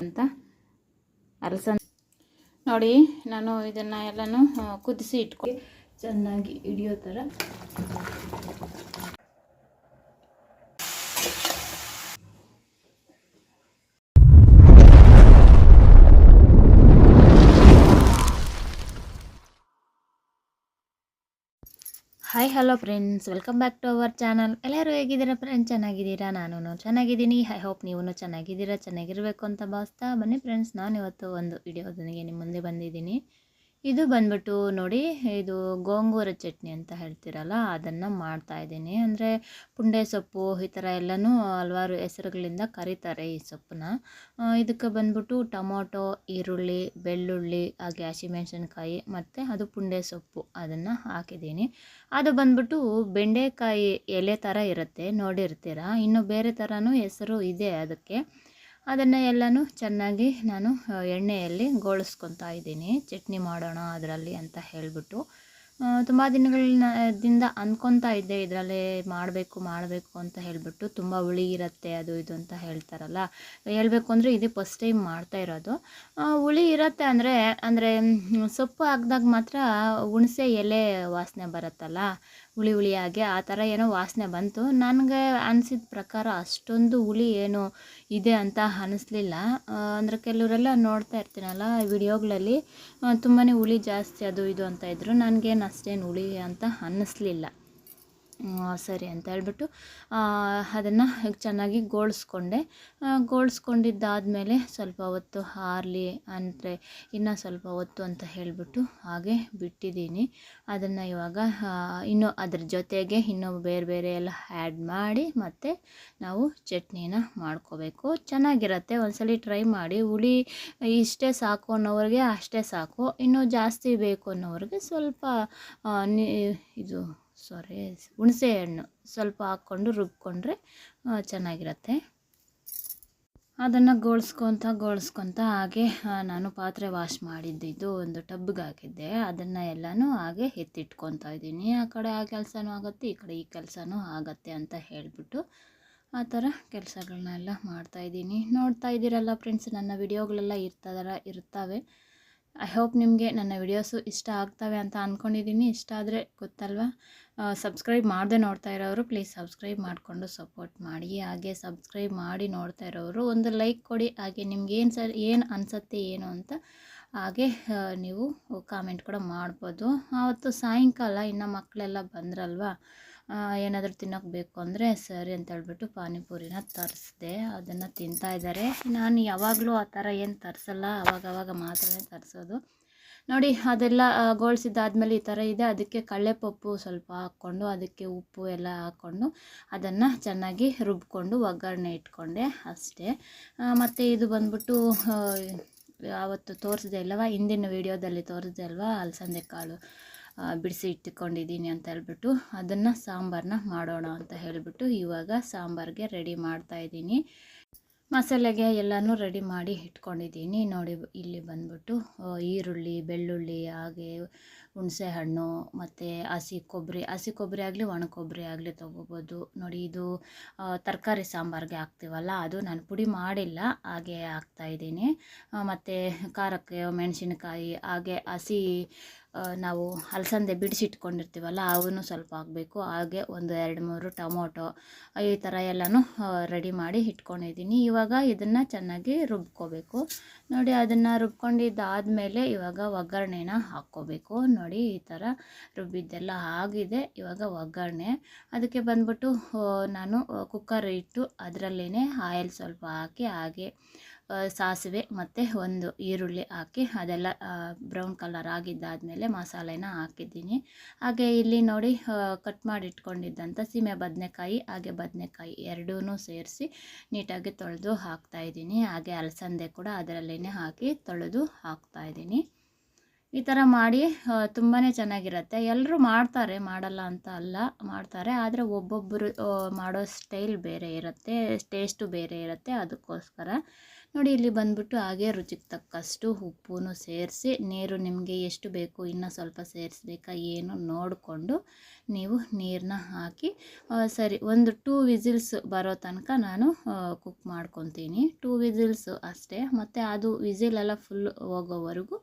ಅಂತ ಅಲಸಂದೆ ನೋಡಿ ನಾನು ಇದನ್ನು ಎಲ್ಲನೂ ಕುದಿಸಿ ಇಟ್ಕೊಂಡು ಚೆನ್ನಾಗಿ ಹಿಡಿಯೋ ಥರ hello friends, welcome back to our channel. ಎಲ್ಲರೂ ಹೇಗಿದ್ದೀರಾ ಫ್ರೆಂಡ್ಸ್? ಚೆನ್ನಾಗಿದ್ದೀರಾ? ನಾನು ಚೆನ್ನಾಗಿದ್ದೀನಿ. ಐ ಹೋಪ್ ನೀವು ಚೆನ್ನಾಗಿದ್ದೀರಾ, ಚೆನ್ನಾಗಿರಬೇಕು ಅಂತ ಭಾವಿಸ್ತಾ ಬನ್ನಿ ಫ್ರೆಂಡ್ಸ್. ನಾನು ಇವತ್ತು ಒಂದು ವಿಡಿಯೋದೊಂದಿಗೆ ನಿಮ್ಮ ಮುಂದೆ ಬಂದಿದ್ದೀನಿ. ಇದು ಬಂದ್ಬಿಟ್ಟು ನೋಡಿ, ಇದು ಗೋಂಗೂರ ಚಟ್ನಿ ಅಂತ ಹೇಳ್ತೀರಲ್ಲ, ಅದನ್ನು ಮಾಡ್ತಾ ಇದ್ದೀನಿ. ಅಂದರೆ ಪುಂಡೆ ಸೊಪ್ಪು ಈ ಥರ ಎಲ್ಲನೂ ಹಲವಾರು ಹೆಸರುಗಳಿಂದ ಕರೀತಾರೆ ಈ ಸೊಪ್ಪನ್ನ. ಇದಕ್ಕೆ ಬಂದ್ಬಿಟ್ಟು ಟೊಮೊಟೊ, ಈರುಳ್ಳಿ, ಬೆಳ್ಳುಳ್ಳಿ, ಹಾಗೆ ಹಸಿಮೆಣಸಿನ್ಕಾಯಿ ಮತ್ತು ಅದು ಪುಂಡೆ ಸೊಪ್ಪು ಅದನ್ನು ಹಾಕಿದ್ದೀನಿ. ಅದು ಬಂದ್ಬಿಟ್ಟು ಬೆಂಡೆಕಾಯಿ ಎಲೆ ಥರ ಇರುತ್ತೆ, ನೋಡಿರ್ತೀರ? ಇನ್ನು ಬೇರೆ ಥರನೂ ಹೆಸರು ಇದೆ ಅದಕ್ಕೆ. ಅದನ್ನು ಎಲ್ಲನೂ ಚೆನ್ನಾಗಿ ನಾನು ಎಣ್ಣೆಯಲ್ಲಿ ಗೋಳಿಸ್ಕೊತಾ ಇದ್ದೀನಿ. ಚಟ್ನಿ ಮಾಡೋಣ ಅದರಲ್ಲಿ ಅಂತ ಹೇಳಿಬಿಟ್ಟು. ತುಂಬ ದಿನಗಳಿಂದ ಅಂದ್ಕೊತಾ ಇದ್ದೆ, ಇದರಲ್ಲೇ ಮಾಡಬೇಕು ಮಾಡಬೇಕು ಅಂತ ಹೇಳಿಬಿಟ್ಟು. ತುಂಬ ಹುಳಿ ಇರುತ್ತೆ, ಅದು ಇದು ಅಂತ ಹೇಳ್ತಾರಲ್ಲ. ಹೇಳಬೇಕು ಅಂದರೆ ಇದು ಫಸ್ಟ್ ಟೈಮ್ ಮಾಡ್ತಾ ಇರೋದು. ಹುಳಿ ಇರುತ್ತೆ ಅಂದರೆ ಅಂದರೆ ಸೊಪ್ಪು ಹಾಕ್ದಾಗ ಮಾತ್ರ ಹುಣಸೆ ಎಲೆ ವಾಸನೆ ಬರುತ್ತಲ್ಲ. ಹುಳಿ ಹುಳಿಯಾಗಿ ಆ ಥರ ಏನೋ ವಾಸನೆ ಬಂತು. ನನಗೆ ಅನಿಸಿದ ಪ್ರಕಾರ ಅಷ್ಟೊಂದು ಹುಳಿ ಏನು ಇದೆ ಅಂತ ಅನಿಸ್ಲಿಲ್ಲ. ಅಂದರೆ ಕೆಲವರೆಲ್ಲ ನೋಡ್ತಾ ಇರ್ತೀನಲ್ಲ ವಿಡಿಯೋಗಳಲ್ಲಿ ತುಂಬಾ ಹುಳಿ ಜಾಸ್ತಿ ಅದು ಇದು ಅಂತ ಇದ್ದರು ನನಗೇನು ಅಷ್ಟೇನು ಹುಳಿ ಅಂತ ಅನ್ನಿಸ್ಲಿಲ್ಲ ಸರಿ ಅಂತ ಹೇಳ್ಬಿಟ್ಟು ಅದನ್ನು ಚೆನ್ನಾಗಿ ಗೋಳಿಸ್ಕೊಂಡೆ. ಗೋಳಿಸ್ಕೊಂಡಿದ್ದಾದಮೇಲೆ ಸ್ವಲ್ಪ ಹೊತ್ತು ಹಾರಲಿ ಅಂದರೆ ಇನ್ನೂ ಸ್ವಲ್ಪ ಹೊತ್ತು ಅಂತ ಹೇಳಿಬಿಟ್ಟು ಹಾಗೆ ಬಿಟ್ಟಿದ್ದೀನಿ. ಅದನ್ನು ಇವಾಗ ಇನ್ನು ಅದ್ರ ಜೊತೆಗೆ ಇನ್ನೂ ಬೇರೆ ಬೇರೆ ಎಲ್ಲ ಆ್ಯಡ್ ಮಾಡಿ ಮತ್ತು ನಾವು ಚಟ್ನಿನ ಮಾಡ್ಕೋಬೇಕು. ಚೆನ್ನಾಗಿರುತ್ತೆ, ಒಂದ್ಸಲಿ ಟ್ರೈ ಮಾಡಿ. ಹುಳಿ ಇಷ್ಟೇ ಸಾಕು ಅನ್ನೋರಿಗೆ ಅಷ್ಟೇ ಸಾಕು. ಇನ್ನೂ ಜಾಸ್ತಿ ಬೇಕು ಅನ್ನೋರಿಗೆ ಸ್ವಲ್ಪ ಇದು ಸಾರಿ, ಹುಣಸೆ ಹಣ್ಣು ಸ್ವಲ್ಪ ಹಾಕ್ಕೊಂಡು ರುಬ್ಕೊಂಡ್ರೆ ಚೆನ್ನಾಗಿರುತ್ತೆ. ಅದನ್ನು ಗೋಳಿಸ್ಕೊತ ಗೋಳಿಸ್ಕೊತ ಹಾಗೆ ನಾನು ಪಾತ್ರೆ ವಾಶ್ ಮಾಡಿದ್ದಿದ್ದು ಒಂದು ಟಬ್ಗೆ ಹಾಕಿದ್ದೆ. ಅದನ್ನು ಎಲ್ಲನೂ ಹಾಗೆ ಎತ್ತಿಟ್ಕೊತಾ ಇದ್ದೀನಿ. ಆ ಕಡೆ ಆ ಕೆಲಸನೂ ಆಗುತ್ತೆ, ಈ ಕಡೆ ಈ ಕೆಲಸನೂ ಆಗುತ್ತೆ ಅಂತ ಹೇಳಿಬಿಟ್ಟು ಆ ಥರ ಕೆಲಸಗಳನ್ನೆಲ್ಲ ಮಾಡ್ತಾಯಿದ್ದೀನಿ ನೋಡ್ತಾ ಇದ್ದೀರಲ್ಲ ಫ್ರೆಂಡ್ಸ್, ನನ್ನ ವಿಡಿಯೋಗಳೆಲ್ಲ ಇರ್ತದರ, ಇರ್ತವೆ. ಐ ಹೋಪ್ ನಿಮಗೆ ನನ್ನ ವಿಡಿಯೋಸು ಇಷ್ಟ ಆಗ್ತವೆ ಅಂತ ಅಂದ್ಕೊಂಡಿದ್ದೀನಿ ಇಷ್ಟ ಆದರೆ ಗೊತ್ತಲ್ವಾ? ಸಬ್ಸ್ಕ್ರೈಬ್ ಮಾಡದೆ ನೋಡ್ತಾ ಇರೋರು ಪ್ಲೀಸ್ ಸಬ್ಸ್ಕ್ರೈಬ್ ಮಾಡಿಕೊಂಡು ಸಪೋರ್ಟ್ ಮಾಡಿ. ಹಾಗೆ ಸಬ್ಸ್ಕ್ರೈಬ್ ಮಾಡಿ ನೋಡ್ತಾ ಇರೋರು ಒಂದು ಲೈಕ್ ಕೊಡಿ. ಹಾಗೆ ನಿಮ್ಗೆ ಏನು ಸರ್, ಏನು ಅನಿಸುತ್ತೆ ಏನು ಅಂತ, ಹಾಗೆ ನೀವು ಕಾಮೆಂಟ್ ಕೂಡ ಮಾಡ್ಬೋದು. ಆವತ್ತು ಸಾಯಂಕಾಲ ಇನ್ನು ಮಕ್ಕಳೆಲ್ಲ ಬಂದ್ರಲ್ವಾ? ಏನಾದರೂ ತಿನ್ನೋಕೆ ಬೇಕು ಅಂದರೆ ಸರಿ ಅಂತ ಹೇಳ್ಬಿಟ್ಟು ಪಾನಿಪುರಿನ ತರಿಸಿದೆ. ಅದನ್ನು ತಿಂತಾ ಇದ್ದಾರೆ. ನಾನು ಯಾವಾಗಲೂ ಆ ಥರ ಏನು ತರಿಸಲ್ಲ. ಅವಾಗವಾಗ ಮಾತ್ರ ತರಿಸೋದು. ನೋಡಿ, ಅದೆಲ್ಲ ಗೋಳಿಸಿದ್ದಾದಮೇಲೆ ಈ ಥರ ಇದೆ. ಅದಕ್ಕೆ ಕಳ್ಳೆಪಪ್ಪು ಸ್ವಲ್ಪ ಹಾಕ್ಕೊಂಡು, ಅದಕ್ಕೆ ಉಪ್ಪು ಎಲ್ಲ ಹಾಕ್ಕೊಂಡು, ಅದನ್ನು ಚೆನ್ನಾಗಿ ರುಬ್ಕೊಂಡು ಒಗ್ಗರಣೆ ಇಟ್ಕೊಂಡೆ ಅಷ್ಟೇ. ಮತ್ತು ಇದು ಬಂದ್ಬಿಟ್ಟು ಅವತ್ತು ತೋರಿಸಿದೆ ಅಲ್ವ? ಹಿಂದಿನ ವೀಡಿಯೋದಲ್ಲಿ ತೋರಿಸಿದೆ ಅಲ್ವಾ? ಅಲಸಂದೆ ಕಾಳು. ಬಿಡಿಸಿ ಇಟ್ಟುಕೊಂಡಿದ್ದೀನಿ ಅಂತ ಹೇಳ್ಬಿಟ್ಟು ಅದನ್ನು ಸಾಂಬಾರನ್ನ ಮಾಡೋಣ ಅಂತ ಹೇಳಿಬಿಟ್ಟು ಇವಾಗ ಸಾಂಬಾರಿಗೆ ರೆಡಿ ಮಾಡ್ತಾ ಇದ್ದೀನಿ. ಮಸಾಲೆಗೆ ಎಲ್ಲನೂ ರೆಡಿ ಮಾಡಿ ಇಟ್ಕೊಂಡಿದ್ದೀನಿ. ನೋಡಿ, ಇಲ್ಲಿ ಬಂದ್ಬಿಟ್ಟು ಈರುಳ್ಳಿ, ಬೆಳ್ಳುಳ್ಳಿ, ಹಾಗೆ ಹುಣಸೆ ಹಣ್ಣು, ಮತ್ತು ಹಸಿ ಕೊಬ್ಬರಿ ಹಸಿ ಕೊಬ್ಬರಿ ಆಗಲಿ, ಒಣ ಕೊಬ್ಬರಿ ಆಗಲಿ ತೊಗೋಬೋದು. ನೋಡಿ, ಇದು ತರಕಾರಿ ಸಾಂಬಾರಿಗೆ ಹಾಕ್ತೀವಲ್ಲ, ಅದು ನಾನು ಪುಡಿ ಮಾಡಿಲ್ಲ, ಹಾಗೆ ಹಾಕ್ತಾಯಿದ್ದೀನಿ ಮತ್ತು ಖಾರಕ್ಕೆ ಮೆಣಸಿನಕಾಯಿ, ಹಾಗೆ ಹಸಿ ನಾವು ಅಲಸಂದೆ ಬಿಡಿಸಿಟ್ಕೊಂಡಿರ್ತೀವಲ್ಲ ಅವನು ಸ್ವಲ್ಪ ಹಾಕಬೇಕು. ಹಾಗೆ ಒಂದು ಎರಡು ಮೂರು ಟೊಮೊಟೊ, ಈ ಥರ ಎಲ್ಲನೂ ರೆಡಿ ಮಾಡಿ ಇಟ್ಕೊಂಡಿದ್ದೀನಿ. ಇವಾಗ ಇದನ್ನು ಚೆನ್ನಾಗಿ ರುಬ್ಕೋಬೇಕು. ನೋಡಿ, ಅದನ್ನು ರುಬ್ಕೊಂಡಿದ್ದಾದಮೇಲೆ ಇವಾಗ ಒಗ್ಗರಣೆನ ಹಾಕ್ಕೋಬೇಕು. ನೋಡಿ, ಈ ಥರ ರುಬ್ಬಿದ್ದೆಲ್ಲ ಆಗಿದೆ. ಇವಾಗ ಒಗ್ಗರಣೆ. ಅದಕ್ಕೆ ಬಂದ್ಬಿಟ್ಟು ನಾನು ಕುಕ್ಕರ್ ಇಟ್ಟು ಅದರಲ್ಲೇ ಆಯಿಲ್ ಸ್ವಲ್ಪ ಹಾಕಿ, ಹಾಗೆ ಸಾಸಿವೆ ಮತ್ತು ಒಂದು ಈರುಳ್ಳಿ ಹಾಕಿ ಅದೆಲ್ಲ ಬ್ರೌನ್ ಕಲರ್ ಆಗಿದ್ದಾದಮೇಲೆ ಮಸಾಲೆನ ಹಾಕಿದ್ದೀನಿ. ಹಾಗೆ ಇಲ್ಲಿ ನೋಡಿ ಕಟ್ ಮಾಡಿ ಇಟ್ಕೊಂಡಿದ್ದಂಥ ಸೀಮೆ ಬದನೆಕಾಯಿ, ಹಾಗೆ ಬದನೆಕಾಯಿ ಎರಡೂ ಸೇರಿಸಿ ನೀಟಾಗಿ ತೊಳೆದು ಹಾಕ್ತಾಯಿದ್ದೀನಿ ಹಾಗೆ ಅಲಸಂದೆ ಕೂಡ ಅದರಲ್ಲೇ ಹಾಕಿ ತೊಳೆದು ಹಾಕ್ತಾಯಿದ್ದೀನಿ ಈ ಥರ ಮಾಡಿ ತುಂಬಾ ಚೆನ್ನಾಗಿರುತ್ತೆ. ಎಲ್ಲರೂ ಮಾಡ್ತಾರೆ, ಮಾಡಲ್ಲ ಅಂತ ಅಲ್ಲ, ಮಾಡ್ತಾರೆ. ಆದರೆ ಒಬ್ಬೊಬ್ಬರು ಮಾಡೋ ಸ್ಟೈಲ್ ಬೇರೆ ಇರುತ್ತೆ ಟೇಸ್ಟು ಬೇರೆ ಇರುತ್ತೆ. ಅದಕ್ಕೋಸ್ಕರ ನೋಡಿ ಇಲ್ಲಿ ಬಂದ್ಬಿಟ್ಟು ಹಾಗೆ ರುಚಿಗೆ ತಕ್ಕಷ್ಟು ಉಪ್ಪು ಸೇರಿಸಿ, ನೀರು ನಿಮಗೆ ಎಷ್ಟು ಬೇಕು ಇನ್ನೂ ಸ್ವಲ್ಪ ಸೇರಿಸ್ಬೇಕಾ ಏನು ನೋಡಿಕೊಂಡು ನೀವು ನೀರನ್ನ ಹಾಕಿ ಸರಿ, ಒಂದು ಟೂ ವಿಸಿಲ್ಸ್ ಬರೋ ತನಕ ನಾನು ಕುಕ್ ಮಾಡ್ಕೊತೀನಿ. ಟೂ ವಿಸಿಲ್ಸು ಅಷ್ಟೇ, ಮತ್ತು ಅದು ವಿಸಿಲೆಲ್ಲ ಫುಲ್ ಹೋಗೋವರೆಗೂ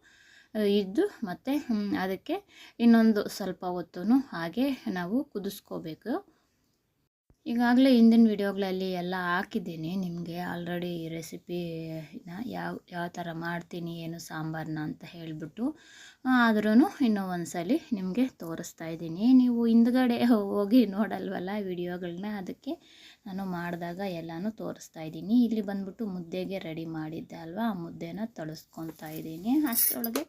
ಇದ್ದು ಮತ್ತು ಅದಕ್ಕೆ ಇನ್ನೊಂದು ಸ್ವಲ್ಪ ಹೊತ್ತು ಹಾಗೆ ನಾವು ಕುದಿಸ್ಕೋಬೇಕು. ಈಗಾಗಲೇ ಹಿಂದಿನ ವಿಡಿಯೋಗಳಲ್ಲಿ ಎಲ್ಲ ಹಾಕಿದ್ದೀನಿ. ನಿಮಗೆ ಆಲ್ರೆಡಿ ರೆಸಿಪಿನ ಯಾವ ಯಾವ ಥರ ಮಾಡ್ತೀನಿ, ಏನು ಸಾಂಬಾರನ್ನ ಅಂತ ಹೇಳಿಬಿಟ್ಟು ಆದ್ರೂ ಇನ್ನೂ ಒಂದ್ಸಲಿ ಸಲ ನಿಮಗೆ ತೋರಿಸ್ತಾ ಇದ್ದೀನಿ. ನೀವು ಹಿಂದ್ಗಡೆ ಹೋಗಿ ನೋಡಲ್ವಲ್ಲ ವಿಡಿಯೋಗಳನ್ನ ಅದಕ್ಕೆ ನಾನು ಮಾಡಿದಾಗ ಎಲ್ಲನೂ ತೋರಿಸ್ತಾ ಇದ್ದೀನಿ. ಇಲ್ಲಿ ಬಂದ್ಬಿಟ್ಟು ಮುದ್ದೆಗೆ ರೆಡಿ ಮಾಡಿದ್ದೆ ಅಲ್ವಾ? ಆ ಮುದ್ದೆನ ತಳಿಸ್ಕೊತಾ ಇದ್ದೀನಿ. ಅಷ್ಟರೊಳಗೆ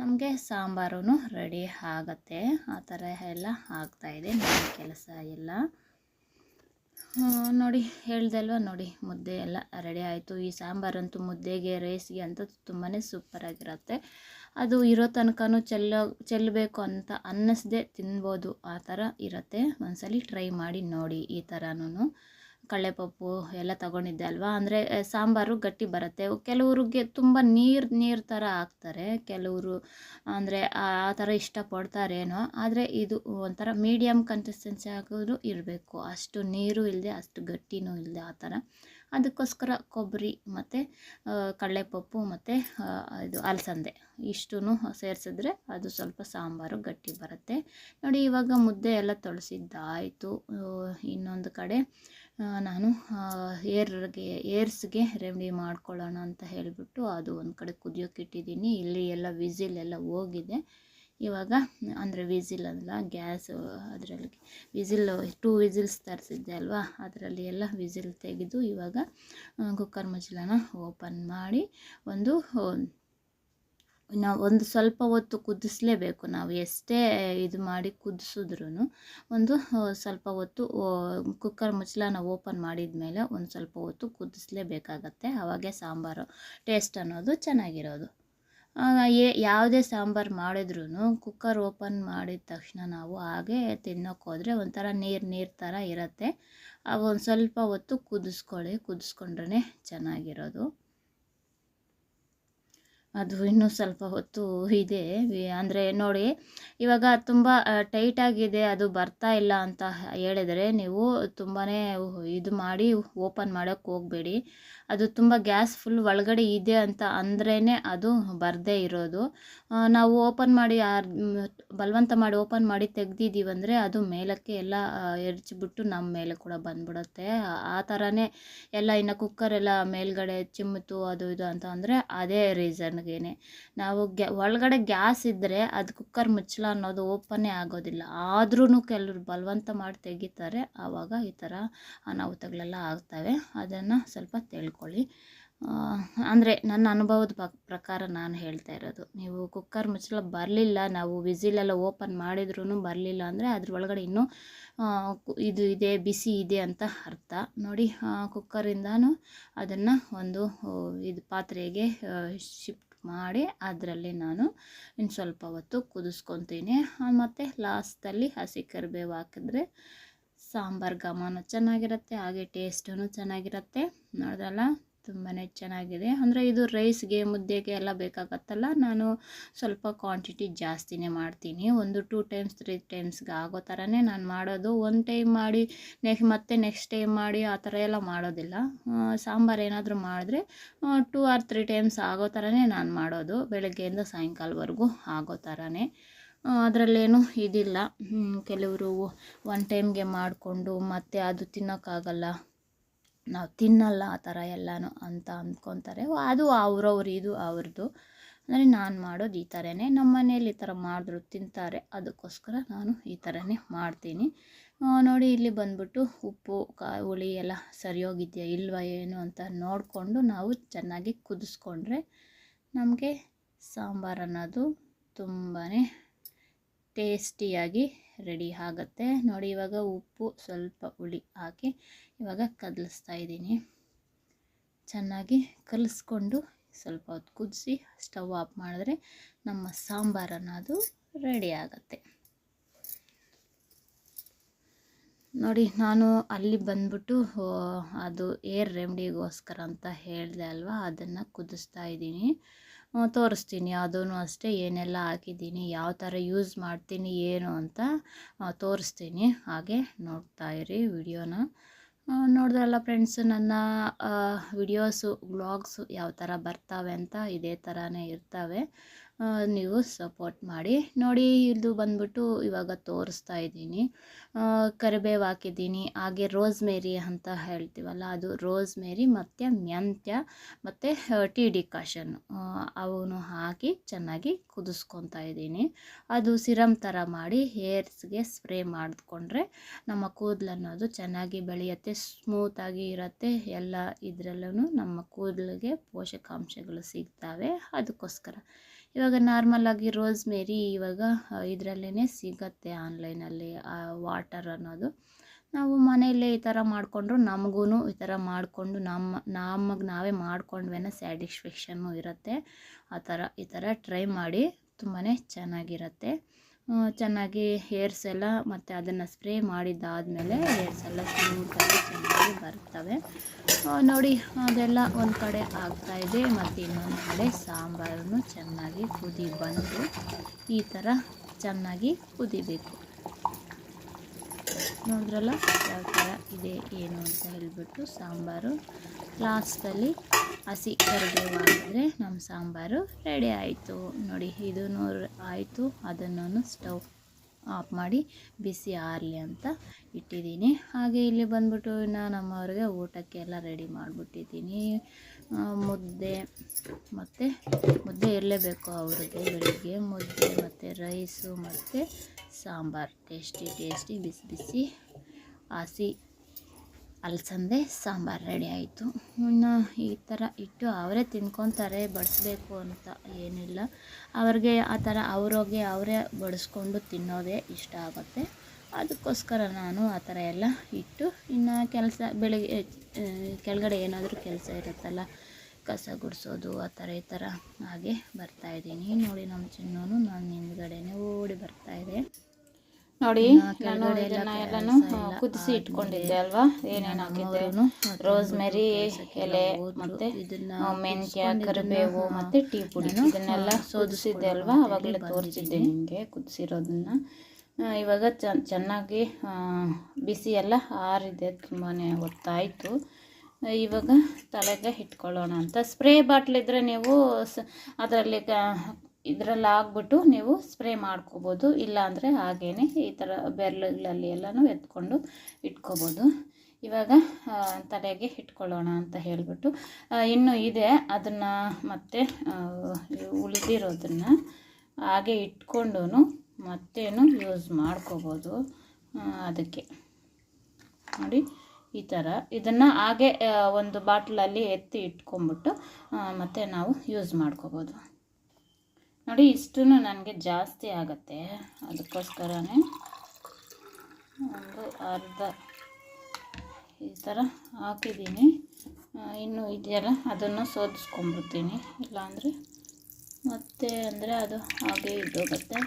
ನಮಗೆ ಸಾಂಬಾರು ರೆಡಿ ಆಗುತ್ತೆ. ಆ ಥರ ಎಲ್ಲ ಆಗ್ತಾಯಿದೆ ನನ್ನ ಕೆಲಸ ಎಲ್ಲ. ನೋಡಿ, ಹೇಳ್ದಲ್ವ ನೋಡಿ, ಮುದ್ದೆ ಎಲ್ಲ ರೆಡಿ ಆಯಿತು. ಈ ಸಾಂಬಾರಂತೂ ಮುದ್ದೆಗೆ ರೈಸ್ಗೆ ಅಂತೂ ತುಂಬಾ ಸೂಪರಾಗಿರುತ್ತೆ ಅದು ಇರೋ ತನಕನೂ ಚೆಲ್ಲ ಚೆಲ್ಲಬೇಕು ಅಂತ ಅನ್ನಿಸ್ದೆ ತಿನ್ಬೋದು. ಆ ಥರ ಇರುತ್ತೆ. ಒಂದ್ಸಲಿ ಟ್ರೈ ಮಾಡಿ ನೋಡಿ ಈ ಥರನೂ ಕಳ್ಳೆಪಪ್ಪು ಎಲ್ಲ ತಗೊಂಡಿದ್ದೆ ಅಲ್ವಾ? ಅಂದರೆ ಸಾಂಬಾರು ಗಟ್ಟಿ ಬರುತ್ತೆ. ಕೆಲವ್ರಿಗೆ ತುಂಬ ನೀರು ನೀರು ಥರ ಹಾಕ್ತಾರೆ ಕೆಲವರು ಅಂದರೆ, ಆ ಥರ ಇಷ್ಟಪಡ್ತಾರೇನೋ ಆದರೆ, ಇದು ಒಂಥರ ಮೀಡಿಯಮ್ ಕನ್ಸಿಸ್ಟೆನ್ಸಿ ಆಗೋದು ಇರಬೇಕು. ಅಷ್ಟು ನೀರು ಇಲ್ಲದೆ ಅಷ್ಟು ಗಟ್ಟಿನೂ ಇಲ್ಲದೆ ಆ ಥರ ಅದಕ್ಕೋಸ್ಕರ ಕೊಬ್ಬರಿ ಮತ್ತು ಕಡಲೆಪಪ್ಪು ಮತ್ತು ಇದು ಅಲಸಂದೆ ಇಷ್ಟೂ ಸೇರಿಸಿದ್ರೆ ಅದು ಸ್ವಲ್ಪ ಸಾಂಬಾರು ಗಟ್ಟಿ ಬರುತ್ತೆ. ನೋಡಿ ಇವಾಗ ಮುದ್ದೆ ಎಲ್ಲ ತೊಳಸಿದ್ದಾಯಿತು. ಇನ್ನೊಂದು ಕಡೆ ನಾನು ಏರ್ಗೆ, ಏರ್ಸ್ಗೆ ರೆಡಿ ಮಾಡ್ಕೊಳ್ಳೋಣ ಅಂತ ಹೇಳಿಬಿಟ್ಟು ಅದು ಒಂದು ಕಡೆ ಕುದಿಯೋಕೆ ಇಟ್ಟಿದ್ದೀನಿ. ಇಲ್ಲಿ ಎಲ್ಲ ವಿಸಿಲ್ ಎಲ್ಲ ಹೋಗಿದೆ. ಇವಾಗ ಅಂದರೆ ವಿಸಿಲ್ ಅಲ್ಲ, ಗ್ಯಾಸ್ ಅದರಲ್ಲಿ ವಿಸಿಲ್ ಟೂ ವಿಸಿಲ್ಸ್ ತರಿಸಿದ್ದೆ ಅಲ್ವಾ, ಅದರಲ್ಲಿ ಎಲ್ಲ ವಿಸಿಲ್ ತೆಗೆದು ಇವಾಗ ಕುಕ್ಕರ್ ಮುಚ್ಚಳನ ಓಪನ್ ಮಾಡಿ ಒಂದು, ನಾವು ಒಂದು ಸ್ವಲ್ಪ ಹೊತ್ತು ಕುದಿಸ್ಲೇಬೇಕು. ನಾವು ಎಷ್ಟೇ ಇದು ಮಾಡಿ ಕುದಿಸಿದ್ರೂ ಒಂದು ಸ್ವಲ್ಪ ಹೊತ್ತು ಕುಕ್ಕರ್ ಮುಚ್ಚಲನ ಓಪನ್ ಮಾಡಿದ ಮೇಲೆ ಒಂದು ಸ್ವಲ್ಪ ಹೊತ್ತು ಕುದಿಸ್ಲೇಬೇಕಾಗತ್ತೆ. ಆವಾಗೆ ಸಾಂಬಾರು ಟೇಸ್ಟ್ ಅನ್ನೋದು ಚೆನ್ನಾಗಿರೋದು. ಯಾವುದೇ ಸಾಂಬಾರು ಮಾಡಿದ್ರೂ ಕುಕ್ಕರ್ ಓಪನ್ ಮಾಡಿದ ತಕ್ಷಣ ನಾವು ಹಾಗೆ ತಿನ್ನೋಕೆ ಹೋದರೆ ಒಂಥರ ನೀರು ನೀರು ಥರ ಇರುತ್ತೆ. ಒಂದು ಸ್ವಲ್ಪ ಹೊತ್ತು ಕುದಿಸ್ಕೊಳ್ಳಿ. ಕುದಿಸ್ಕೊಂಡ್ರೆ ಚೆನ್ನಾಗಿರೋದು. ಅದು ಇನ್ನೂ ಸ್ವಲ್ಪ ಹೊತ್ತು ಇದೆ. ಅಂದರೆ ನೋಡಿ, ಇವಾಗ ತುಂಬ ಟೈಟಾಗಿದೆ ಅದು ಬರ್ತಾ ಇಲ್ಲ ಅಂತ ಹೇಳಿದರೆ ನೀವು ತುಂಬಾ ಇದು ಮಾಡಿ ಓಪನ್ ಮಾಡೋಕ್ಕೆ ಹೋಗಬೇಡಿ. ಅದು ತುಂಬ ಗ್ಯಾಸ್ ಫುಲ್ ಒಳಗಡೆ ಇದೆ ಅಂತ ಅಂದ್ರೇ ಅದು ಬರದೇ ಇರೋದು. ನಾವು ಓಪನ್ ಮಾಡಿ ಬಲವಂತ ಮಾಡಿ ಓಪನ್ ಮಾಡಿ ತೆಗ್ದಿದ್ದೀವಂದರೆ ಅದು ಮೇಲಕ್ಕೆ ಎಲ್ಲ ಎರಚಿಬಿಟ್ಟು ನಮ್ಮ ಮೇಲೆ ಕೂಡ ಬಂದ್ಬಿಡುತ್ತೆ. ಆ ಥರನೇ ಎಲ್ಲ ಇನ್ನು ಕುಕ್ಕರ್ ಎಲ್ಲ ಮೇಲ್ಗಡೆ ಚಿಮ್ಮಿತು ಅದು ಇದು ಅಂತ ಅಂದರೆ ಅದೇ ರೀಸನ್ಗೇನೆ ನಾವು ಗ್ಯಾ, ಒಳಗಡೆ ಗ್ಯಾಸ್ ಇದ್ದರೆ ಅದು ಕುಕ್ಕರ್ ಮುಚ್ಚಳ ಅನ್ನೋದು ಓಪನ್ನೇ ಆಗೋದಿಲ್ಲ. ಆದ್ರೂ ಕೆಲವರು ಬಲವಂತ ಮಾಡಿ ತೆಗಿತಾರೆ. ಆವಾಗ ಈ ಥರ ಅನಾಹುತಗಳೆಲ್ಲ ಆಗ್ತವೆ. ಅದನ್ನು ಸ್ವಲ್ಪ ತಿಳ್ಕೊಳ್ಳಿ. ಅಂದರೆ ನನ್ನ ಅನುಭವದ ಪ್ರಕಾರ ನಾನು ಹೇಳ್ತಾ ಇರೋದು. ನೀವು ಕುಕ್ಕರ್ ಮುಚ್ಚಳ ಬರಲಿಲ್ಲ, ನಾವು ವಿಸಿಲೆಲ್ಲ ಓಪನ್ ಮಾಡಿದ್ರೂ ಬರಲಿಲ್ಲ ಅಂದರೆ ಅದ್ರ ಒಳಗಡೆ ಇನ್ನೂ ಇದು ಇದೆ, ಬಿಸಿ ಇದೆ ಅಂತ ಅರ್ಥ. ನೋಡಿ ಕುಕ್ಕರಿಂದನೂ ಅದನ್ನು ಒಂದು ಇದು ಪಾತ್ರೆಗೆ ಶಿಫ್ಟ್ ಮಾಡಿ ಅದರಲ್ಲಿ ನಾನು ಇನ್ನು ಸ್ವಲ್ಪ ಹೊತ್ತು ಕುದಿಸ್ಕೊತೀನಿ. ಮತ್ತು ಲಾಸ್ಟಲ್ಲಿ ಹಸಿ ಕರಿಬೇವು ಹಾಕಿದ್ರೆ ಸಾಂಬಾರು ಘಮನೂ ಚೆನ್ನಾಗಿರುತ್ತೆ, ಹಾಗೆ ಟೇಸ್ಟೂ ಚೆನ್ನಾಗಿರುತ್ತೆ. ನೋಡಿದ್ರಲ್ಲ? ತುಂಬಾ ಚೆನ್ನಾಗಿದೆ. ಅಂದರೆ ಇದು ರೈಸ್ಗೆ ಮುದ್ದೆಗೆ ಎಲ್ಲ ಬೇಕಾಗತ್ತಲ್ಲ, ನಾನು ಸ್ವಲ್ಪ ಕ್ವಾಂಟಿಟಿ ಜಾಸ್ತಿನೇ ಮಾಡ್ತೀನಿ. ಒಂದು ಟೂ ಟೈಮ್ಸ್ ತ್ರೀ ಟೈಮ್ಸ್ಗೆ ಆಗೋ ಥರನೇ ನಾನು ಮಾಡೋದು. ಒನ್ ಟೈಮ್ ಮಾಡಿ ನೆಕ್ಸ್ಟ್ ಮತ್ತೆ ನೆಕ್ಸ್ಟ್ ಟೈಮ್ ಮಾಡಿ ಆ ಥರ ಎಲ್ಲ ಮಾಡೋದಿಲ್ಲ. ಸಾಂಬಾರು ಏನಾದರೂ ಮಾಡಿದ್ರೆ ಟೂ ಆರ್ ತ್ರೀ ಟೈಮ್ಸ್ ಆಗೋ ಥರನೇ ನಾನು ಮಾಡೋದು. ಬೆಳಗ್ಗೆಯಿಂದ ಸಾಯಂಕಾಲವರೆಗೂ ಆಗೋ ಥರನೇ ಅದರಲ್ಲೇನು ಇದಿಲ್ಲ. ಕೆಲವರು ಒನ್ ಟೈಮ್ಗೆ ಮಾಡಿಕೊಂಡು ಮತ್ತೆ ಅದು ತಿನ್ನೋಕ್ಕಾಗಲ್ಲ. ನಾವು ತಿನ್ನಲ್ಲ ಆ ಥರ ಎಲ್ಲನೂ ಅಂತ ಅಂದ್ಕೊತಾರೆ. ಅದು ಅವ್ರವ್ರು ಇದು ಅವ್ರದ್ದು. ಅಂದರೆ ನಾನು ಮಾಡೋದು ಈ ಥರನೇ. ನಮ್ಮ ಮನೇಲಿ ಈ ಥರ ಮಾಡಿದ್ರು ತಿಂತಾರೆ. ಅದಕ್ಕೋಸ್ಕರ ನಾನು ಈ ಥರನೇ ಮಾಡ್ತೀನಿ. ನೋಡಿ, ಇಲ್ಲಿ ಬಂದ್ಬಿಟ್ಟು ಉಪ್ಪು, ಕಾ, ಹುಳಿ ಎಲ್ಲ ಸರಿಯೋಗಿದೆಯಾ ಇಲ್ವಾ ಏನು ಅಂತ ನೋಡಿಕೊಂಡು ನಾವು ಚೆನ್ನಾಗಿ ಕುದಿಸ್ಕೊಂಡ್ರೆ ನಮಗೆ ಸಾಂಬಾರು ಅನ್ನೋದು ತುಂಬಾ ಟೇಸ್ಟಿಯಾಗಿ ರೆಡಿ ಆಗುತ್ತೆ. ನೋಡಿ, ಇವಾಗ ಉಪ್ಪು ಸ್ವಲ್ಪ ಹುಳಿ ಹಾಕಿ ಇವಾಗ ಕದಲಿಸ್ತಾ ಇದ್ದೀನಿ. ಚೆನ್ನಾಗಿ ಕಲಿಸ್ಕೊಂಡು ಸ್ವಲ್ಪ ಹೊತ್ತು ಕುದಿಸಿ ಸ್ಟವ್ ಆಫ್ ಮಾಡಿದ್ರೆ ನಮ್ಮ ಸಾಂಬಾರು ಅನ್ನೋದು ರೆಡಿ ಆಗುತ್ತೆ. ನೋಡಿ, ನಾನು ಅಲ್ಲಿ ಬಂದ್ಬಿಟ್ಟು ಅದು ಏರ್ ರೆಮಿಡಿಗೋಸ್ಕರ ಅಂತ ಹೇಳಿದೆ ಅಲ್ವಾ, ಅದನ್ನು ಕುದಿಸ್ತಾ ಇದ್ದೀನಿ. ತೋರಿಸ್ತೀನಿ. ಅದೂ ಅಷ್ಟೇ, ಏನೆಲ್ಲ ಹಾಕಿದ್ದೀನಿ, ಯಾವ ಥರ ಯೂಸ್ ಮಾಡ್ತೀನಿ, ಏನು ಅಂತ ತೋರಿಸ್ತೀನಿ. ಹಾಗೆ ನೋಡ್ತಾ ಇರಿ ವಿಡಿಯೋನ. ನೋಡಿದ್ರಲ್ಲ ಫ್ರೆಂಡ್ಸ್, ನನ್ನ ವಿಡಿಯೋಸು, ವ್ಲಾಗ್ಸು ಯಾವ ಥರ ಬರ್ತಾವೆ ಅಂತ ಇದೇ ಥರನೇ ಇರ್ತವೆ. ನೀವು ಸಪೋರ್ಟ್ ಮಾಡಿ. ನೋಡಿ, ಇದು ಬಂದ್ಬಿಟ್ಟು ಇವಾಗ ತೋರಿಸ್ತಾ ಇದ್ದೀನಿ. ಕರಿಬೇವು ಹಾಕಿದ್ದೀನಿ. ಹಾಗೆ ರೋಸ್ ಮೇರಿ ಅಂತ ಹೇಳ್ತೀವಲ್ಲ, ಅದು ರೋಸ್ ಮೇರಿ ಮತ್ತು ಮೆಂತ್ಯ ಮತ್ತು ಟೀ ಡಿಕಾಷನ್ ಅವನು ಹಾಕಿ ಚೆನ್ನಾಗಿ ಕುದಿಸ್ಕೊತಾ ಇದ್ದೀನಿ. ಅದು ಸಿರಮ್ ಥರ ಮಾಡಿ ಹೇರ್ಸ್ಗೆ ಸ್ಪ್ರೇ ಮಾಡಿಕೊಂಡ್ರೆ ನಮ್ಮ ಕೂದಲು ಅನ್ನೋದು ಚೆನ್ನಾಗಿ ಬೆಳೆಯುತ್ತೆ ಸ್ಮೂತಾಗಿ ಇರುತ್ತೆ. ಎಲ್ಲ ಇದರಲ್ಲೂ ನಮ್ಮ ಕೂದಲಿಗೆ ಪೋಷಕಾಂಶಗಳು ಸಿಗ್ತವೆ. ಅದಕ್ಕೋಸ್ಕರ ಇವಾಗ ನಾರ್ಮಲಾಗಿ ರೋಸ್ ಮೇರಿ ಇವಾಗ ಇದರಲ್ಲೇ ಸಿಗತ್ತೆ ಆನ್ಲೈನಲ್ಲಿ ವಾಟರ್ ಅನ್ನೋದು. ನಾವು ಮನೆಯಲ್ಲೇ ಈ ಥರ ಮಾಡಿಕೊಂಡ್ರು ನಮಗೂ ಈ ಥರ ಮಾಡಿಕೊಂಡು ನಮ್ಮ, ನಮಗೆ ನಾವೇ ಮಾಡಿಕೊಂಡ್ವೇನೋ ಸ್ಯಾಟಿಸ್ಫ್ಯಾಕ್ಷನ್ನು ಇರುತ್ತೆ. ಆ ಥರ ಈ ಥರ ಟ್ರೈ ಮಾಡಿ ತುಂಬಾ ಚೆನ್ನಾಗಿರುತ್ತೆ. ಚೆನ್ನಾಗಿ ಹೇರ್ಸ್ ಎಲ್ಲ ಮತ್ತು ಅದನ್ನು ಸ್ಪ್ರೇ ಮಾಡಿದ್ದಾದಮೇಲೆ ಹೇರ್ಸ್ ಎಲ್ಲ ಸ್ಮೂತಾಗಿ ಚೆನ್ನಾಗಿ ಬರ್ತವೆ ನೋಡಿ, ಅದೆಲ್ಲ ಒಂದು ಕಡೆ ಆಗ್ತಾಯಿದೆ ಮತ್ತು ಇನ್ನೊಂದು ಕಡೆ ಸಾಂಬಾರನ್ನು ಚೆನ್ನಾಗಿ ಕುದಿ ಬಂದು ಈ ಥರ ಚೆನ್ನಾಗಿ ಕುದಿಬೇಕು. ನೋಡಿದ್ರಲ್ಲ, ಯಾವ ಥರ ಇದೆ, ಏನು ಅಂತ ಹೇಳಿಬಿಟ್ಟು ಸಾಂಬಾರು ಲಾಸ್ಟಲ್ಲಿ ಹಸಿ ಕರಿಬೇವು ಹಾಕಿದ್ರೆ ನಮ್ಮ ಸಾಂಬಾರು ರೆಡಿ ಆಯಿತು. ನೋಡಿ, ಇದೂ ಆಯಿತು. ಅದನ್ನು ಸ್ಟವ್ ಆಫ್ ಮಾಡಿ ಬಿಸಿ ಆರಲಿ ಅಂತ ಇಟ್ಟಿದ್ದೀನಿ. ಹಾಗೆ ಇಲ್ಲಿ ಬಂದ್ಬಿಟ್ಟು ಇನ್ನು ನಮ್ಮವ್ರಿಗೆ ಊಟಕ್ಕೆಲ್ಲ ರೆಡಿ ಮಾಡಿಬಿಟ್ಟಿದ್ದೀನಿ. ಮುದ್ದೆ ಮತ್ತು ಮುದ್ದೆ ಇರಲೇಬೇಕು ಅವ್ರಿಗೆ, ಬೆಳಿಗ್ಗೆ. ಮುದ್ದೆ ಮತ್ತು ರೈಸು ಮತ್ತು ಸಾಂಬಾರು. ಟೇಸ್ಟಿ ಟೇಸ್ಟಿ ಬಿಸಿ ಬಿಸಿ, ಹಸಿ. ಅಲಸಂದೆ, ಸಾಂಬಾರು ರೆಡಿ ಆಯಿತು. ಇನ್ನು ಈ ಥರ ಇಟ್ಟು ಅವರೇ ತಿನ್ಕೊತಾರೆ, ಬಡಿಸ್ಬೇಕು ಅಂತ ಏನಿಲ್ಲ. ಅವ್ರಿಗೆ ಆ ಥರ ಅವ್ರಿಗೆ ಅವರೇ ಬಡಿಸ್ಕೊಂಡು ತಿನ್ನೋದೇ ಇಷ್ಟ ಆಗುತ್ತೆ. ಅದಕ್ಕೋಸ್ಕರ ನಾನು ಆ ಥರ ಎಲ್ಲ ಇಟ್ಟು, ಇನ್ನು ಕೆಲಸ ಬೆಳಗ್ಗೆ ಕೆಳಗಡೆ ಏನಾದರೂ ಕೆಲಸ ಇರುತ್ತಲ್ಲ, ಕಸ ಗುಡಿಸೋದು, ಆ ಥರ ಈ ಥರ ಹಾಗೆ ಬರ್ತಾಯಿದ್ದೀನಿ ನೋಡಿ ನಮ್ಮ ಚಿನ್ನೂ ನಾನು ಹಿಂದ್ಗಡೆನೇ ಓಡಿ ಬರ್ತಾಯಿದೆ ನೋಡಿ ನಾನು ಇದನ್ನ ಎಲ್ಲಾನು ಎಲ್ಲ ಕುದಿಸಿ ಇಟ್ಕೊಂಡಿದ್ದೆ ಅಲ್ವಾ? ಏನೇನು ಹಾಕಿದ್ದೆ? ರೋಸ್ ಮೆರಿ ಎಲೆ. ಮತ್ತೆ ಮೆಂತ್ಯ ಕರಿಬೇವು ಮತ್ತೆ ಟೀ ಪುಡಿ. ಇದನ್ನೆಲ್ಲ ಸೋದಿಸಿದ್ದೆ ಅಲ್ವಾ? ಅವಾಗಲೇ ತೋರಿಸಿದ್ದೆ. ನಿಮಗೆ ಕುದಿಸಿರೋದನ್ನ. ಇವಾಗ ಚೆನ್ನಾಗಿ ಬಿಸಿ ಎಲ್ಲ ಆರಿದೆ ತುಂಬಾ ಹೊತ್ತಾಯಿತು ಇವಾಗ ತಲೆಗೆ ಇಟ್ಕೊಳ್ಳೋಣ ಅಂತ. ಸ್ಪ್ರೇ ಬಾಟ್ಲಿದ್ರೆ ನೀವು ಅದರಲ್ಲಿ ಇದರಲ್ಲಿ ಹಾಕ್ಬಿಟ್ಟು ನೀವು ಸ್ಪ್ರೇ ಮಾಡ್ಕೋಬೋದು, ಇಲ್ಲಾಂದರೆ ಹಾಗೇ ಈ ಥರ ಬೆರಳುಗಳಲ್ಲಿ ಎಲ್ಲನೂ ಎತ್ಕೊಂಡು ಇಟ್ಕೋಬೋದು. ಇವಾಗ ತಲೆಗೆ ಇಟ್ಕೊಳ್ಳೋಣ ಅಂತ ಹೇಳಿಬಿಟ್ಟು ಇನ್ನೂ ಇದೆ. ಅದನ್ನು ಮತ್ತೆ ಉಳಿದಿರೋದನ್ನು ಹಾಗೆ ಇಟ್ಕೊಂಡು ಮತ್ತೇನು ಯೂಸ್ ಮಾಡ್ಕೋಬೋದು ಅದಕ್ಕೆ. ನೋಡಿ, ಈ ಥರ. ಇದನ್ನು ಹಾಗೆ ಒಂದು ಬಾಟ್ಲಲ್ಲಿ ಎತ್ತಿ ಇಟ್ಕೊಂಬಿಟ್ಟು ಮತ್ತೆ ನಾವು ಯೂಸ್ ಮಾಡ್ಕೋಬೋದು. ನೋಡಿ ಇಷ್ಟು ನನಗೆ ಜಾಸ್ತಿ ಆಗುತ್ತೆ. ಅದಕ್ಕೋಸ್ಕರನೇ ಒಂದು ಅರ್ಧ ಈ ಥರ ಹಾಕಿದ್ದೀನಿ. ಇನ್ನು ಇದೆಯಲ್ಲ, ಅದನ್ನು ಸೋದಿಸ್ಕೊಂಡ್ಬಿಡ್ತೀನಿ. ಇಲ್ಲಾಂದರೆ ಮತ್ತೆ ಅಂದರೆ ಅದು ಹಾಗೆ ಇದ್ದೋಗುತ್ತೆ.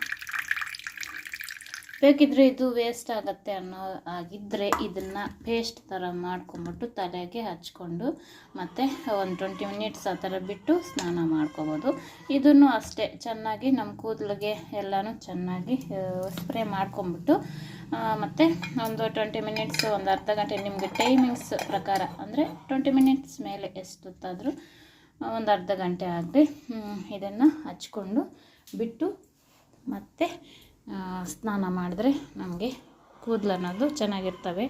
ಬೇಕಿದ್ರೆ ಇದು ವೇಸ್ಟ್ ಆಗುತ್ತೆ ಅನ್ನೋ ಆಗಿದ್ದರೆ ಇದನ್ನು ಪೇಸ್ಟ್ ಥರ ಮಾಡ್ಕೊಂಬಿಟ್ಟು ತಲೆಗೆ ಹಚ್ಕೊಂಡು ಮತ್ತು ಒಂದು ಟ್ವೆಂಟಿ ಮಿನಿಟ್ಸ್ ಆ ಥರ ಬಿಟ್ಟು ಸ್ನಾನ ಮಾಡ್ಕೋಬೋದು. ಇದನ್ನು ಅಷ್ಟೇ ಚೆನ್ನಾಗಿ ನಮ್ಮ ಕೂದಲಿಗೆ ಎಲ್ಲನೂ ಚೆನ್ನಾಗಿ ಸ್ಪ್ರೇ ಮಾಡ್ಕೊಂಬಿಟ್ಟು ಮತ್ತು ಒಂದು ಟ್ವೆಂಟಿ ಮಿನಿಟ್ಸ್ ಒಂದು ಅರ್ಧ ಗಂಟೆ ನಿಮಗೆ ಟೈಮಿಂಗ್ಸ್ ಪ್ರಕಾರ, ಅಂದರೆ ಟ್ವೆಂಟಿ ಮಿನಿಟ್ಸ್ ಮೇಲೆ ಎಷ್ಟೊತ್ತಾದರೂ ಒಂದು ಅರ್ಧ ಗಂಟೆ ಆಗಲಿ ಇದನ್ನು ಹಚ್ಕೊಂಡು ಬಿಟ್ಟು ಮತ್ತು ಸ್ನಾನ ಮಾಡಿದ್ರೆ ನಮಗೆ ಕೂದಲು ಅನ್ನೋದು ಚೆನ್ನಾಗಿರ್ತವೆ.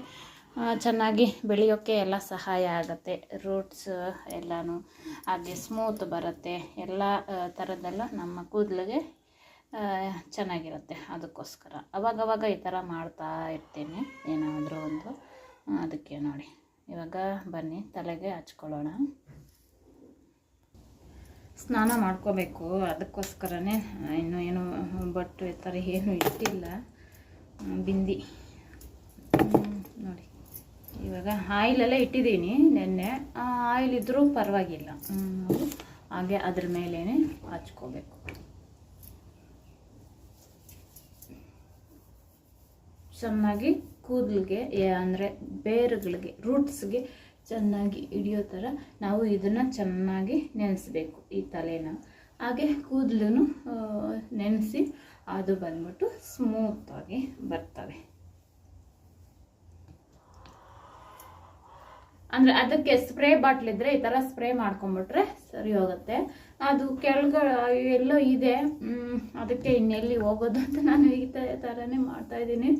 ಚೆನ್ನಾಗಿ ಬೆಳೆಯೋಕ್ಕೆ ಎಲ್ಲ ಸಹಾಯ ಆಗುತ್ತೆ. ರೂಟ್ಸ್ ಎಲ್ಲನೂ ಹಾಗೆ ಸ್ಮೂತ್ ಬರುತ್ತೆ. ಎಲ್ಲ ಥರದ್ದೆಲ್ಲ ನಮ್ಮ ಕೂದಲಿಗೆ ಚೆನ್ನಾಗಿರುತ್ತೆ ಅದಕ್ಕೋಸ್ಕರ. ಅವಾಗವಾಗ ಈ ಥರ ಮಾಡ್ತಾ ಇರ್ತೀನಿ. ಏನಾದರೂ ಒಂದು ಅದಕ್ಕೆ ನೋಡಿ. ಇವಾಗ ಬನ್ನಿ, ತಲೆಗೆ ಹಚ್ಕೊಳ್ಳೋಣ. ಸ್ನಾನ ಮಾಡ್ಕೋಬೇಕು. ಅದಕ್ಕೋಸ್ಕರನೇ ಇನ್ನು ಏನು, ಬಟ್ಟು ಈ ಥರ ಏನು ಇಟ್ಟಿಲ್ಲ. ಬಿಂದಿ. ನೋಡಿ. ಇವಾಗ ಆಯಿಲೆಲ್ಲ ಇಟ್ಟಿದ್ದೀನಿ ನೆನ್ನೆ. ಆಯಿಲ್ ಇದ್ದರೂ ಪರವಾಗಿಲ್ಲ. ಹಾಗೆ ಅದ್ರ ಮೇಲೇ ಹಚ್ಕೋಬೇಕು. ಚೆನ್ನಾಗಿ ಕೂದಲಿಗೆ ಅಂದರೆ ಬೇರುಗಳಿಗೆ ರೂಟ್ಸ್ಗೆ ಚೆನ್ನಾಗಿ ಹಿಡಿಯೋ ಥರ ನಾವು ಇದನ್ನು ಚೆನ್ನಾಗಿ ನೆನೆಸ್ಬೇಕು ಈ ತಲೆನ. ಹಾಗೆ ಕೂದಲು ನೆನೆಸಿ ಅದು ಬಂದ್ಬಿಟ್ಟು ಸ್ಮೂತಾಗಿ ಬರ್ತವೆ. ಅಂದರೆ ಅದಕ್ಕೆ ಸ್ಪ್ರೇ ಬಾಟ್ಲ್ ಇದ್ರೆ ಈ ಥರ ಸ್ಪ್ರೇ ಮಾಡ್ಕೊಂಬಿಟ್ರೆ ಸರಿ ಹೋಗುತ್ತೆ. ಅದು ಕೆಳಗ ಎಲ್ಲೋ ಇದೆ. ಅದಕ್ಕೆ ಇನ್ನೆಲ್ಲಿ ಹೋಗೋದು ಅಂತ ನಾನು ಈ ತರನೇ ಮಾಡ್ತಾ ಇದ್ದೀನಿ.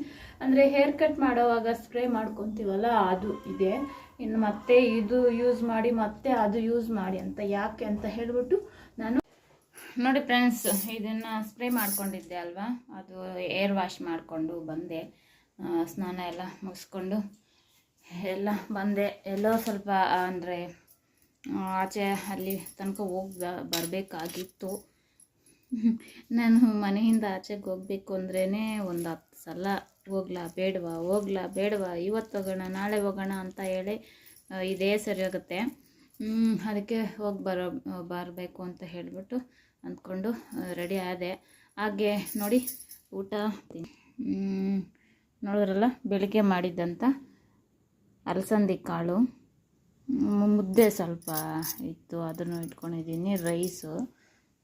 ಅಂದರೆ ಹೇರ್ ಕಟ್ ಮಾಡೋವಾಗ ಸ್ಪ್ರೇ ಮಾಡ್ಕೊತೀವಲ್ಲ, ಅದು ಇದೆ. ಇನ್ನು ಮತ್ತೆ ಇದು ಯೂಸ್ ಮಾಡಿ, ಮತ್ತೆ ಅದು ಯೂಸ್ ಮಾಡಿ ಅಂತ, ಯಾಕೆ ಅಂತ ಹೇಳ್ಬಿಟ್ಟು ನಾನು ನೋಡಿ ಫ್ರೆಂಡ್ಸ್, ಇದನ್ನು ಸ್ಪ್ರೇ ಮಾಡ್ಕೊಂಡಿದ್ದೆ ಅಲ್ವಾ? ಅದು ಏರ್ ವಾಶ್ ಮಾಡಿಕೊಂಡು ಬಂದೆ. ಸ್ನಾನ ಎಲ್ಲ ಮುಗಿಸ್ಕೊಂಡು ಎಲ್ಲ ಬಂದೆ. ಎಲ್ಲೋ ಸ್ವಲ್ಪ ಅಂದರೆ ಆಚೆ ಅಲ್ಲಿ ತನಕ ಹೋಗಿ ಬರಬೇಕಾಗಿತ್ತು. ನಾನು ಮನೆಯಿಂದ ಆಚೆಗೆ ಹೋಗ್ಬೇಕು ಅಂದ್ರೇ ಒಂದು ಹತ್ತು ಸಲ ಹೋಗ್ಲಾ, ಬೇಡವಾ? ಹೋಗ್ಲಾ, ಬೇಡವಾ? ಇವತ್ತು ಹೋಗೋಣ, ನಾಳೆ ಹೋಗೋಣ ಅಂತ ಹೇಳಿ ಇದೇ ಸರಿ ಹೋಗುತ್ತೆ ಅದಕ್ಕೆ ಹೋಗಿ ಬರೋ, ಬರಬೇಕು ಅಂತ ಹೇಳಿಬಿಟ್ಟು ಅಂದ್ಕೊಂಡು ರೆಡಿ ಆದೆ. ಹಾಗೆ ನೋಡಿ, ಊಟ ನೋಡಿದ್ರಲ್ಲ, ಬೆಳಿಗ್ಗೆ ಮಾಡಿದ್ದಂಥ ಅಲಸಂದಿ ಕಾಳು ಮುದ್ದೆ ಸ್ವಲ್ಪ ಇತ್ತು, ಅದನ್ನು ಇಟ್ಕೊಂಡಿದ್ದೀನಿ, ರೈಸು.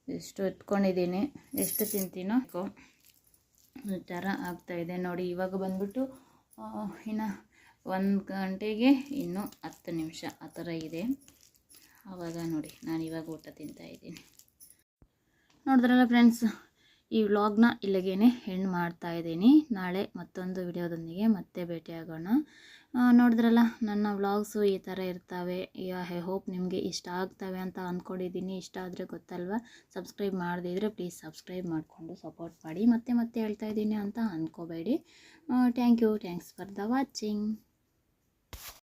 ಎಷ್ಟು ಇಟ್ಕೊಂಡಿದ್ದೀನಿ, ಎಷ್ಟು ತಿಂತೀನೋ ಈ ಥರ ಆಗ್ತಾಯಿದೆ ನೋಡಿ, ಇವಾಗ ಬಂದ್ಬಿಟ್ಟು ಇನ್ನು ಒಂದು ಗಂಟೆಗೆ ಇನ್ನೂ ಹತ್ತು ನಿಮಿಷ ಆ ಥರ ಇದೆ. ಆವಾಗ ನೋಡಿ, ನಾನು ಇವಾಗ ಊಟ ತಿಂತಾಯಿದ್ದೀನಿ ನೋಡಿದ್ರಲ್ಲ ಫ್ರೆಂಡ್ಸ್, ಈ ವ್ಲಾಗ್ನ ಇಲ್ಲಿಗೇನೆ ಹೆಣ್ಣು ಮಾಡ್ತಾಯಿದ್ದೀನಿ ನಾಳೆ ಮತ್ತೊಂದು ವಿಡಿಯೋದೊಂದಿಗೆ ಮತ್ತೆ ಭೇಟಿಯಾಗೋಣ. ನೋಡಿದ್ರಲ್ಲ, ನನ್ನ ವ್ಲಾಗ್ಸು ಈ ಥರ ಇರ್ತವೆ. ಐ ಹೋಪ್ ನಿಮಗೆ ಇಷ್ಟ ಆಗ್ತವೆ ಅಂತ ಅಂದ್ಕೊಂಡಿದ್ದೀನಿ ಇಷ್ಟ ಆದರೆ ಗೊತ್ತಲ್ವ? ಸಬ್ಸ್ಕ್ರೈಬ್ ಮಾಡದಿದ್ರೆ ಪ್ಲೀಸ್ ಸಬ್ಸ್ಕ್ರೈಬ್ ಮಾಡಿಕೊಂಡು ಸಪೋರ್ಟ್ ಮಾಡಿ. ಮತ್ತೆ ಮತ್ತೆ ಹೇಳ್ತಾ ಇದ್ದೀನಿ ಅಂತ ಅಂದ್ಕೋಬೇಡಿ thank you thanks for the watching